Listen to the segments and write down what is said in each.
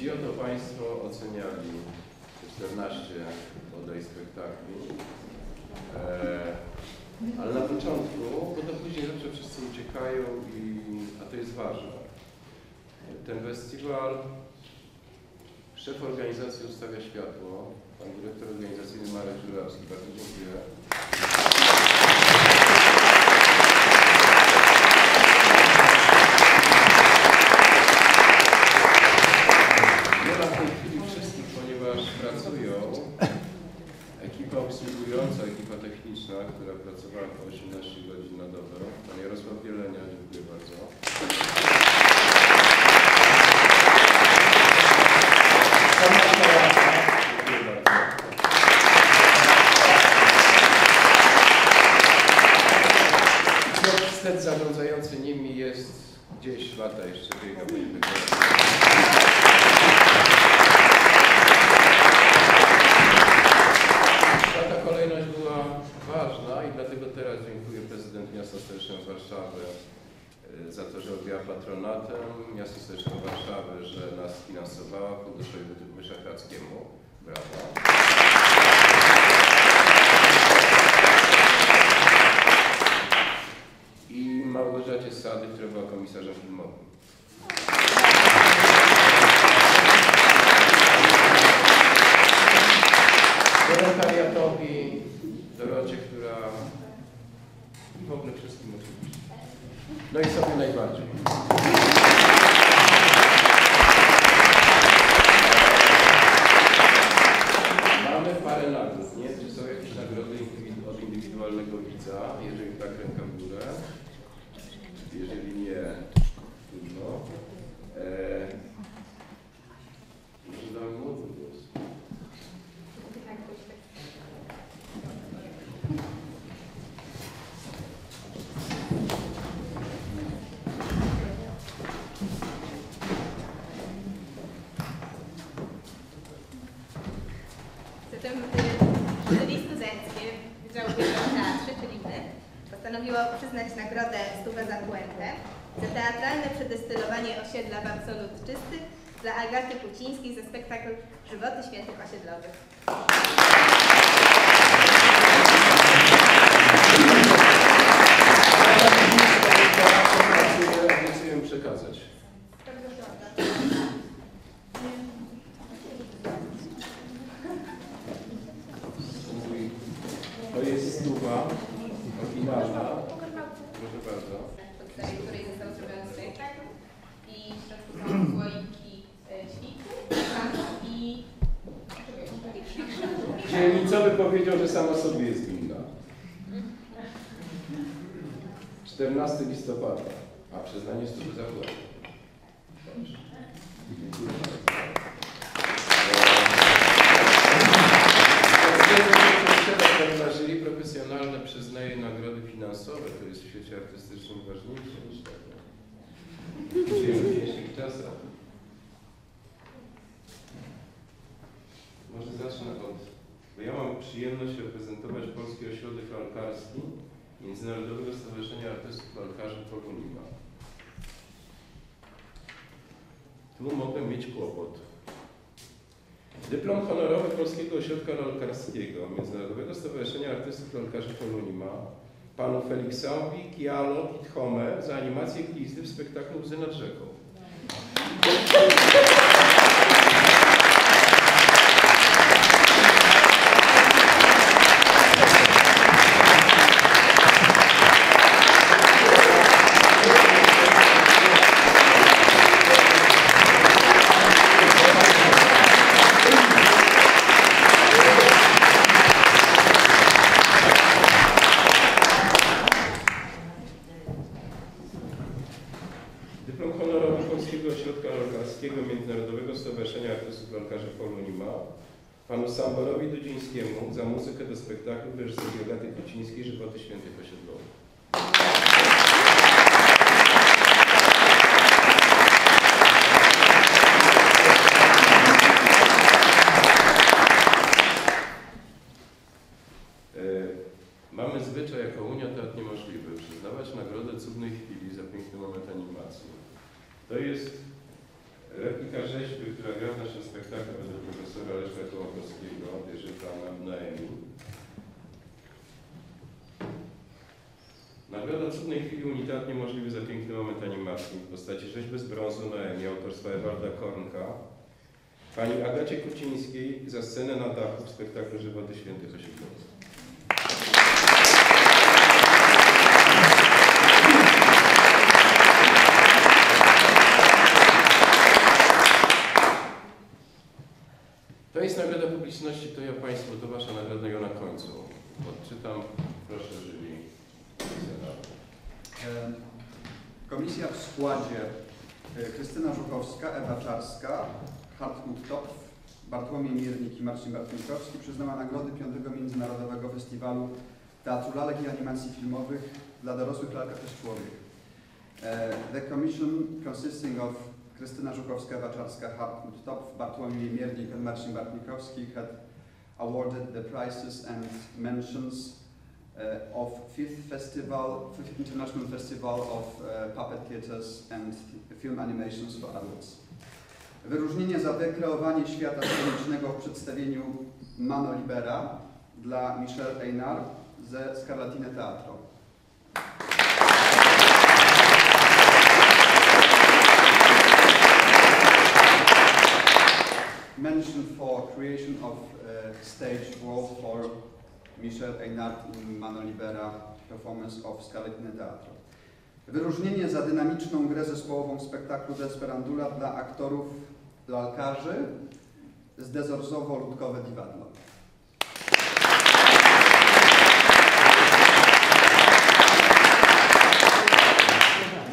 Ci oto Państwo oceniali 14 bodaj spektakli. E, ale na początku, bo to później zawsze wszyscy uciekają, i, a to jest ważne. Ten festiwal, szef organizacji ustawia światło, pan dyrektor organizacyjny Marek Żurawski. Bardzo dziękuję. Nie ma w tej chwili wszystkich, ponieważ pracują ekipa obsługująca, ekipa techniczna, która pracowała po 18 godzin na dobę. Pan Jarosław Bielenia, dziękuję bardzo. Stet zarządzający nimi jest gdzieś lata jeszcze biega, dlatego teraz dziękuję prezydent miasta stołecznego Warszawy e, za to, że objęła patronatem miasto stołecznego Warszawy, że nas finansowała Funduszowi Wyszehradzkiemu. Brawo. I Małgorzacie Sady, która była komisarzem filmowym. Wolontariatowi, Dorocie, która i w ogóle wszystkim oczywiście. No i sobie najbardziej. Wydziału Pierwszego w Teatrze, czyli my, postanowiło przyznać nagrodę Stówę za Puentę za teatralne przedestylowanie osiedla w absolut czysty dla Agaty Kucińskiej ze spektakl Żywoty Świętych Osiedlowych. Powiedział, że sama sobie jest winna. 14 listopada, a przyznanie stówy zapłaty. Dobrze. Dziękuję. Jury profesjonalne przyznaje nagrody finansowe, to jest w świecie artystycznym ważniejsze przyjemność reprezentować Polski Ośrodek Lalkarski Międzynarodowego Stowarzyszenia Artystów Lalkarzy Polonima. Tu mogę mieć kłopot. Dyplom honorowy Polskiego Ośrodka Lalkarskiego Międzynarodowego Stowarzyszenia Artystów Lalkarzy Polonima panu Feliksowi Kialo Kithomer za animację glizdy w spektaklu Łzy nad rzeką. Dyplom honorowy Polskiego Ośrodka Lalkarskiego Międzynarodowego Stowarzyszenia Artystów Lalkarzy Polonima panu Samborowi Dudzińskiemu za muzykę do spektaklu w reżyserii Agaty Kucińskiej Żywoty Świętych Osiedlowych. E, Mamy zwyczaj jako Unia Teatr Niemożliwy przyznawać nagrodę cudnej chwili za piękny moment animacji. To jest Replika rzeźby, która gra w naszym spektaklu według profesora Leszka Kołakowskiego, wierzy Pana Noemi. Nagroda cudnej chwili unitarnie możliwy za piękny moment animacji w postaci rzeźby z brązu Noemi autorstwa Ewarda Kornka. Pani Agacie Kucińskiej za scenę na dachu w spektaklu Żywoty Świętych Osiedlowych. To jest nagroda publiczności, to ja Państwu, to Wasza nagroda ją na końcu. Odczytam, proszę, żywi. E, Komisja w składzie e, Krystyna Żuchowska, Ewa Czarska, Hartmut Topf, Bartłomiej Miernik i Marcin Bartnikowski przyznała nagrody 5 Międzynarodowego Festiwalu Teatru Lalek i Animacji Filmowych dla dorosłych lalka też człowiek. E, The commission consisting of Krystyna Żuchowska, Ewa Czarska, Hartmut Topf, Bartłomiej Miernik and Marcin Bartnikowski had awarded the prizes and mentions of fifth festival, fifth international festival of uh, puppet theaters and film animations for adults. Wyróżnienie za wykreowanie świata scenicznego w przedstawieniu Mano Libera dla Michel Einar ze Scarlatine Teatro. Mention for creation of uh, stage world for Michel Einart in Mano Libera performance of Scarlatine Teatro. Wyróżnienie za dynamiczną grę zespołową w spektaklu Desperandula dla aktorów lalkarzy z Dezorzowo-Ludkowe Diwadlo.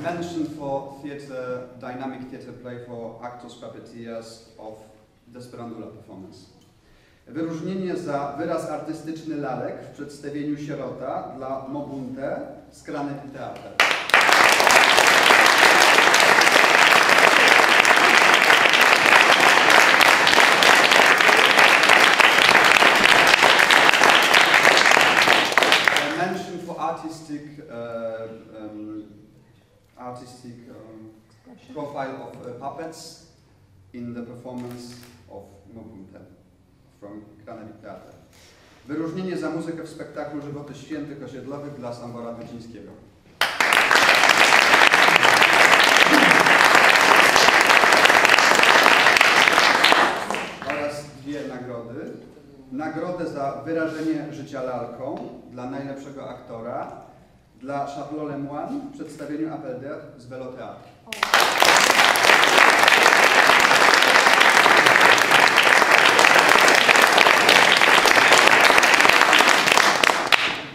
Mention for theatre, dynamic theatre play for actors puppeteers of Desperandula performance. Wyróżnienie za wyraz artystyczny lalek w przedstawieniu Sierota dla Mobunte z Kranek Teatr. A mention for artistic, uh, um, artistic um, profile of uh, puppets in the performance of Mobunte from Kranek Teatr. Wyróżnienie za muzykę w spektaklu Żywoty Świętych Osiedlowych dla Sambora Dudzińskiego. Oraz dwie nagrody. Nagrodę za wyrażenie życia lalką dla najlepszego aktora dla Charles Lemoine w przedstawieniu Appel d'air z Veloteatru.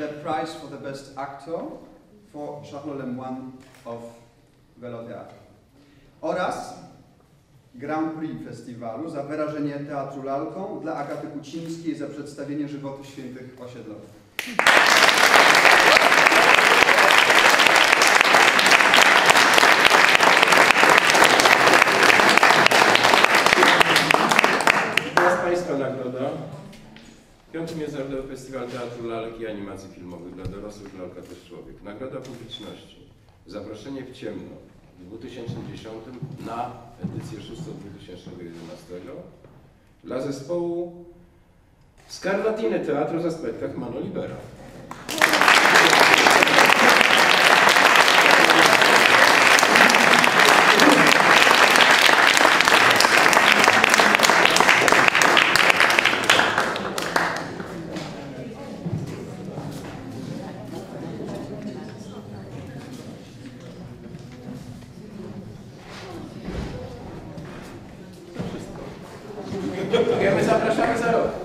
the prize for the best actor for Charles Lemoine of Veloteatr. Oraz Grand Prix Festiwalu za wyrażenie teatru lalką dla Agaty Kucińskiej za przedstawienie żywotu świętych osiedlowych. Teraz Państwa nagroda. Piąty Międzynarodowy Festiwal Teatru Lalek i Animacji Filmowych dla dorosłych Lalka też człowiek. Nagroda publiczności. Zaproszenie w ciemno w 2010 na edycję 6 2011 dla zespołu Scarlatine Teatru za spektakl Mano Libera. Dziękujemy, zapraszamy za rok.